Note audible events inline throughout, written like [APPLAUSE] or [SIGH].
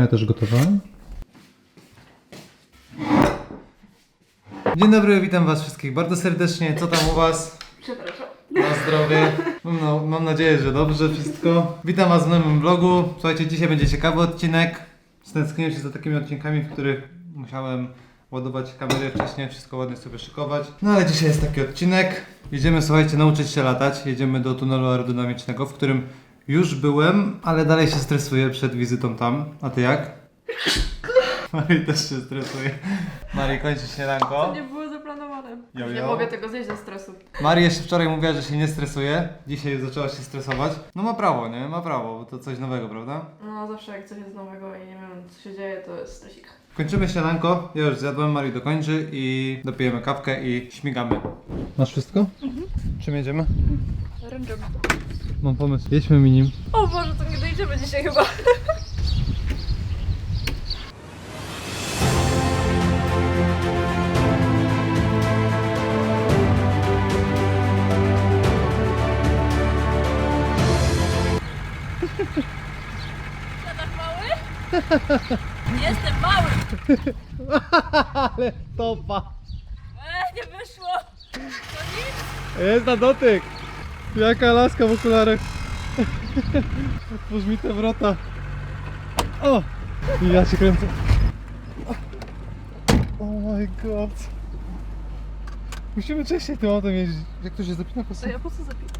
ja też gotowałem. Dzień dobry, witam was wszystkich bardzo serdecznie. Co tam u was? Przepraszam. Na zdrowie. No, mam nadzieję, że dobrze wszystko. Witam was w nowym vlogu. Słuchajcie, dzisiaj będzie ciekawy odcinek. Stęskniłem się za takimi odcinkami, w których musiałem ładować kamery wcześniej, wszystko ładnie sobie szykować. No ale dzisiaj jest taki odcinek. Jedziemy, słuchajcie, nauczyć się latać. Jedziemy do tunelu aerodynamicznego, w którym już byłem, ale dalej się stresuję przed wizytą tam. A ty jak? Marii też się stresuje. Marii kończy śniadanko. To nie było zaplanowane. Jo, Nie jo. mogę tego zjeść ze stresu. Maria jeszcze wczoraj mówiła, że się nie stresuje. Dzisiaj zaczęła się stresować. No ma prawo, nie? Ma prawo, bo to coś nowego, prawda? No zawsze jak coś jest nowego i nie wiem co się dzieje, to jest stresik. Kończymy śniadanko. Ja już zjadłem, Marii dokończy i dopijemy kawkę i śmigamy. Masz wszystko? Czym jedziemy? Ręczem. Mam pomysł. Jedźmy minim. O Boże, to nie dojdziemy dzisiaj chyba. [LAUGHS] Tata mały? [LAUGHS] Jestem mały! [LAUGHS] Ale topa! Eee, nie wyszło! To nic? Jest na dotyk! Jaka laska w okularach. Te wrota. O! I ja się kręcę. Oh my god. Musimy częściej tym autem jeździć. Jak to się zapina po To ja po co zapisać?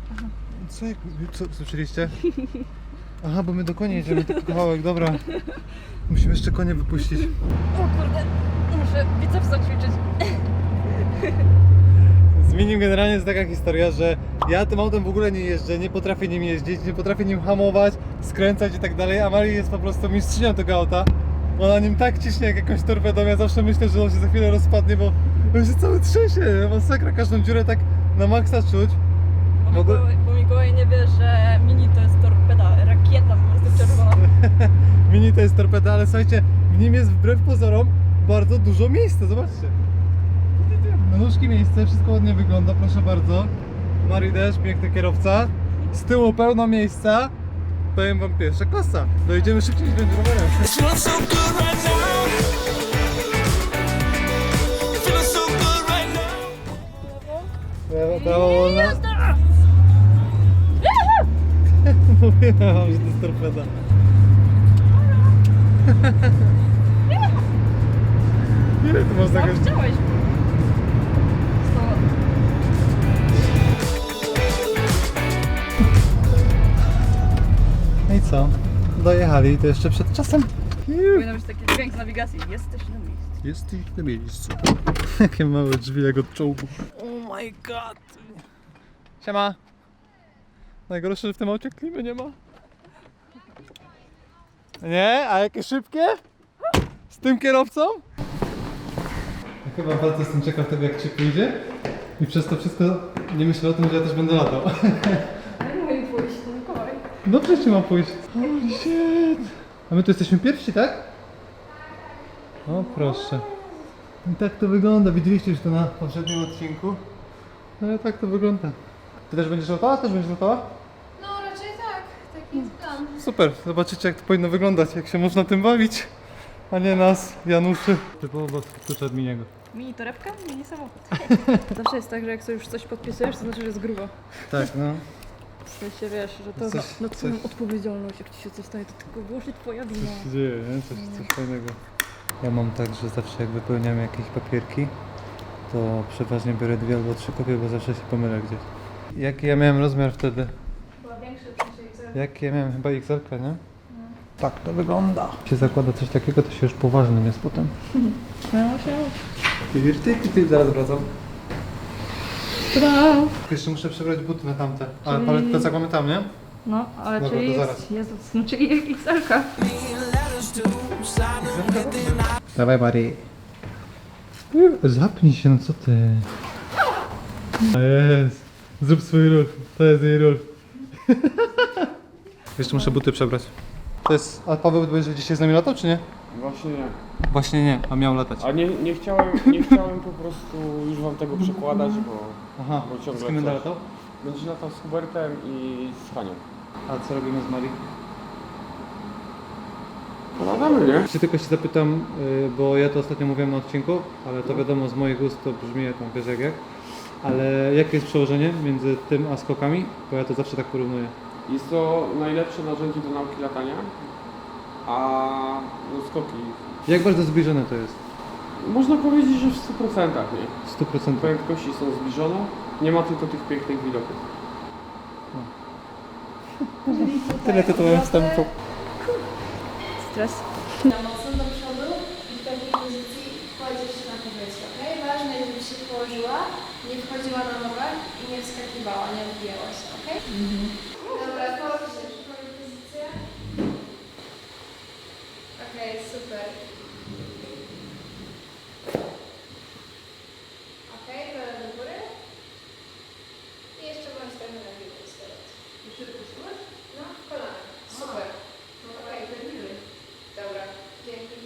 Co, jak, co słyszeliście? Aha, bo my do konia jedziemy, tylko kawałek, dobra. Musimy jeszcze konie wypuścić. O kurde, muszę biceps zaćwiczyć. Z minim generalnie jest taka historia, że ja tym autem w ogóle nie jeżdżę, nie potrafię nim jeździć, nie potrafię nim hamować, skręcać i tak dalej, a Marii jest po prostu mistrzynią tego auta. Ona nim tak ciśnie jak jakąś torpedą, ja zawsze myślę, że on się za chwilę rozpadnie, bo on się cały trzęsie, masakra, każdą dziurę tak na maksa czuć. Bo Mikołaj, bo Mikołaj nie wie, że mini to jest torpeda, rakieta po prostu czerwona. [LAUGHS] Mini to jest torpeda, ale słuchajcie, w nim jest wbrew pozorom bardzo dużo miejsca, zobaczcie. Nóżki miejsce, wszystko ładnie wygląda, proszę bardzo. Mari też, piękny kierowca. Z tyłu pełno miejsca. Powiem wam pierwsza klasa. Dojedziemy szybciej niż będzie rowerem. It's feeling so good right now. Feeling so good right now. Prawo, prawo wolna. [LAUGHS] Mówiłem wam, że [LAUGHS] to jest torpeda. Ile tu można No, go... chciałeś. No i co? Dojechali, to jeszcze przed czasem. Powinno być taki dźwięk z nawigacji. Jesteś na miejscu. Jest ich na miejscu. [LAUGHS] Jakie małe drzwi jak od czołgu. Oh my god. Siema. Najgorsze, że w tym aucie klimy nie ma. Nie? A jakie szybkie? Z tym kierowcą? Ja chyba bardzo jestem ciekaw tego jak ci pójdzie. I przez to wszystko nie myślę o tym, że ja też będę latał. [LAUGHS] Jak mogę mi pójść? To Mikołaj. Dobrze ci ma pójść. Holy shit. A my tu jesteśmy pierwsi, tak? O proszę. I tak to wygląda. Widzieliście już to na poprzednim odcinku. No i tak to wygląda. Ty też będziesz latała? Też będziesz latała? No raczej tak, taki jest plan. Super, zobaczycie jak to powinno wyglądać, jak się można tym bawić, a nie nas, Januszy. Typowo klucz od Miniego. Mini torebka, mini samochód. [LAUGHS] Zawsze jest tak, że jak sobie już coś podpisujesz, to znaczy, że jest grubo. Tak, no. W sensie wiesz, że to Coś- na, na twoją coś- odpowiedzialność, jak ci się coś stanie, to tylko wyłącznie twoja wina. Coś się dzieje, nie? Coś, coś fajnego. Ja mam tak, że zawsze jak wypełniam jakieś papierki, to przeważnie biorę dwie albo trzy kopie, bo zawsze się pomylę gdzieś. Jaki ja miałem rozmiar wtedy? Była większa przecież Jaki ja miałem chyba XL, nie? Tak to wygląda. Jak się zakłada coś takiego, to się już poważnym jest potem. Śmiało się. Ty wiesz, ty, ty zaraz wracam. Tada! Jeszcze muszę przebrać buty na tamte. Ale Czyli- palet plecak mamy tam, nie? No, ale Dobra, czyli to jest, zaraz. Jezus, no czyli XL-ka. Dawaj, Bari. Zapnij się, no co ty? Jest. Zrób swój ruch. To jest jej ruch. Jeszcze muszę buty przebrać. To jest... A Paweł będzie dzisiaj z nami latał, czy nie? Właśnie nie. Właśnie nie, a miał latać. A nie, nie, chciałem, nie chciałem po prostu już wam tego przekładać, bo Aha, bo z ciągle kim będę coś. latał? będzie latał z Hubertem i z Hanią. A co robimy z Mari? Pogadamy, nie? Czy tylko się zapytam, y, bo ja to ostatnio mówiłem na odcinku, ale to wiadomo z moich ust to brzmi jak tam wiesz jak jak. Ale jakie jest przełożenie między tym a skokami? Bo ja to zawsze tak porównuję. Jest to najlepsze narzędzie do nauki latania, a no, skoki. Jak bardzo zbliżone to jest? Można powiedzieć, że w 100% nie. W 100%. Prędkości są zbliżone, nie ma tylko tych pięknych widoków. Tyle tytułem wstępu. Stres. Na mocno do przodu i w takiej pozycji kładziesz się na powietrze, ok? Ważne jest, żebyś się położyła, nie wchodziła na nogach i nie wskakiwała, nie odbijała się, ok? Dobra, połóż Okej, kolana do góry. I jeszcze bądź trochę na górę teraz. Jeszcze? No, kolana. Super. Okej, Dobra, dzięki.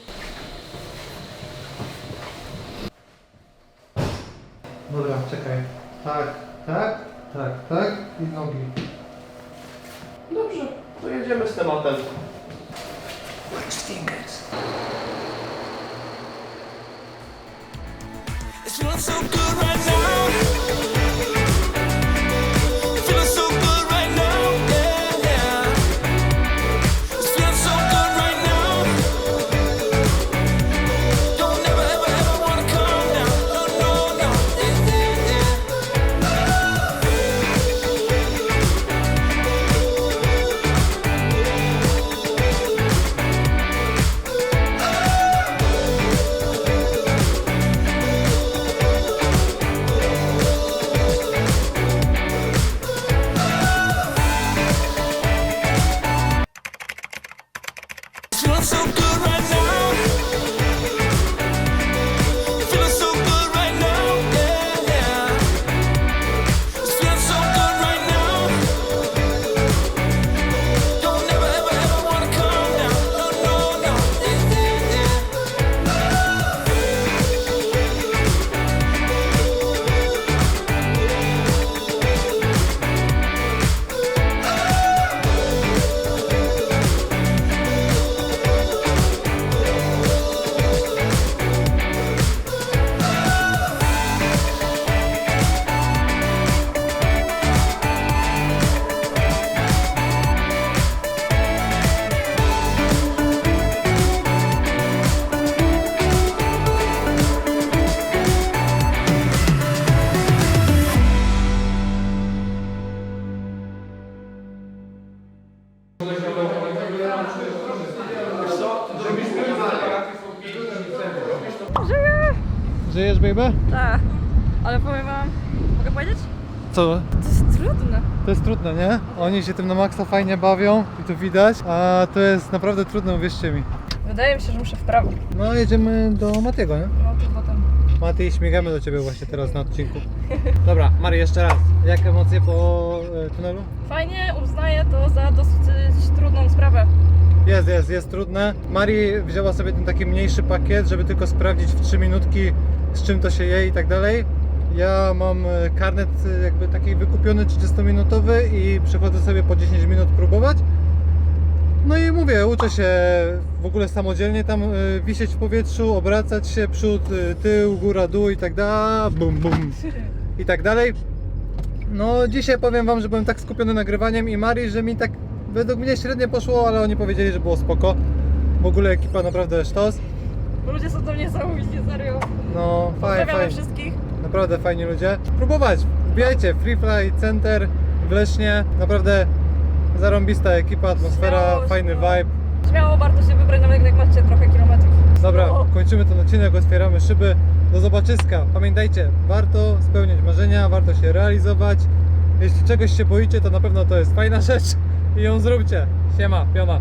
Dobra, czekaj. Tak, tak, tak, tak i nogi. Dobrze, to jedziemy z tematem. Watch fingers. It smells so good right Żyjesz, baby? Tak. Ale powiem wam, mogę powiedzieć? Co? To jest trudne. To jest trudne, nie? Oni się tym na maksa fajnie bawią i to widać, a to jest naprawdę trudne, uwierzcie mi. Wydaje mi się, że muszę w prawo. No jedziemy do Matiego, nie? No to potem. Mati, śmigamy do Ciebie właśnie teraz na odcinku. Dobra, Mari, jeszcze raz. Jak emocje po e, tunelu? Fajnie, uznaję to za dosyć trudną sprawę. Jest, jest, jest trudne. Mari wzięła sobie ten taki mniejszy pakiet, żeby tylko sprawdzić w 3 minutki z czym to się je i tak dalej. Ja mam e, karnet e, jakby taki wykupiony 30-minutowy i przychodzę sobie po 10 minut próbować. No i mówię, uczę się w ogóle samodzielnie tam e, wisieć w powietrzu, obracać się, przód, tył, góra, dół i tak dalej, bum, bum i tak dalej. No dzisiaj powiem Wam, że byłem tak skupiony nagrywaniem i Mari, że mi tak według mnie średnio poszło, ale oni powiedzieli, że było spoko. W ogóle ekipa naprawdę sztos. Ludzie są do mnie niesamowicie, serio. No fajnie, fajnie. wszystkich. Naprawdę fajni ludzie. Próbować, wbijajcie, Free Fly Center w Lesznie. Naprawdę zarąbista ekipa, atmosfera, Śmiało, fajny śmiało. vibe. Śmiało warto się wybrać, nawet jak macie trochę kilometrów. Dobra, O. kończymy ten odcinek, otwieramy szyby. Do zobaczyska. Pamiętajcie, warto spełniać marzenia, warto się realizować. Jeśli czegoś się boicie, to na pewno to jest fajna [LAUGHS] rzecz i ją zróbcie. Siema, piona.